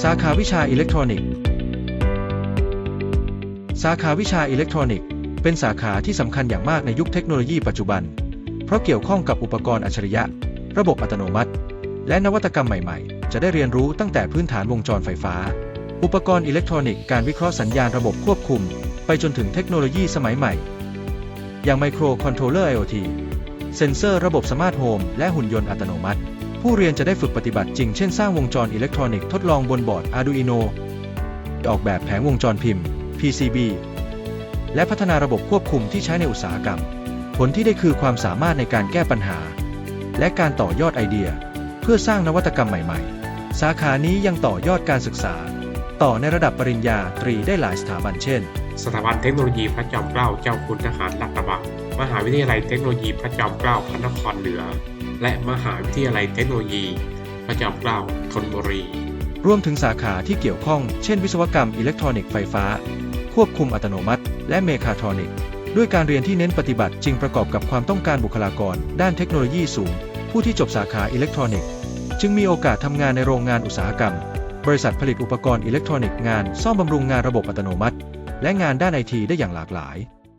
สาขาวิชาอิเล็กทรอนิกส์ สาขาวิชาอิเล็กทรอนิกส์ เป็นสาขาที่สำคัญอย่างมากในยุคเทคโนโลยีปัจจุบัน เพราะเกี่ยวข้องกับอุปกรณ์อัจฉริยะ ระบบอัตโนมัติ และนวัตกรรมใหม่ๆ จะได้เรียนรู้ตั้งแต่พื้นฐานวงจรไฟฟ้า อุปกรณ์อิเล็กทรอนิกส์การวิเคราะห์สัญญาณระบบควบคุม ไปจนถึงเทคโนโลยีสมัยใหม่ อย่างไมโครคอนโทรลเลอร์ IoT เซ็นเซอร์ระบบสมาร์ทโฮมและหุ่นยนต์อัตโนมัติ ผู้เรียนจะได้ฝึกปฏิบัติจริง เช่นสร้างวงจรอิเล็กทรอนิกส์ทดลองบนบอร์ด Arduino ออกแบบแผงวงจรพิมพ์ PCB และพัฒนาระบบควบคุมที่ใช้ในอุตสาหกรรม ผลที่ได้คือความสามารถในการแก้ปัญหา และการต่อยอดไอเดีย เพื่อสร้างนวัตกรรมใหม่ ๆ สาขานี้ยังต่อยอดการศึกษา ต่อในระดับปริญญาตรีได้หลายสถาบันเช่น สถาบันเทคโนโลยีพระจอมเกล้าเจ้าคุณทหารลาดกระบังมหาวิทยาลัยเทคโนโลยีพระจอมเกล้าพระนครเหนือ และมหาวิทยาลัยเทคโนโลยี พระจอมเกล้าธนบุรีรวมถึงสาขาที่เกี่ยวข้อง เช่นวิศวกรรมอิเล็กทรอนิกส์ไฟฟ้า ควบคุมอัตโนมัติ และเมคาทรอนิกส์ด้วยการเรียนที่เน้นปฏิบัติจริงประกอบกับความต้องการบุคลากร ด้านเทคโนโลยีสูง ผู้ที่จบสาขาอิเล็กทรอนิกส์จึงมีโอกาสทำงานในโรงงานอุตสาหกรรม บริษัทผลิตอุปกรณ์อิเล็กทรอนิกส์งาน ซ่อมบำรุงงานระบบอัตโนมัติ และงานด้านไอทีได้อย่างหลากหลาย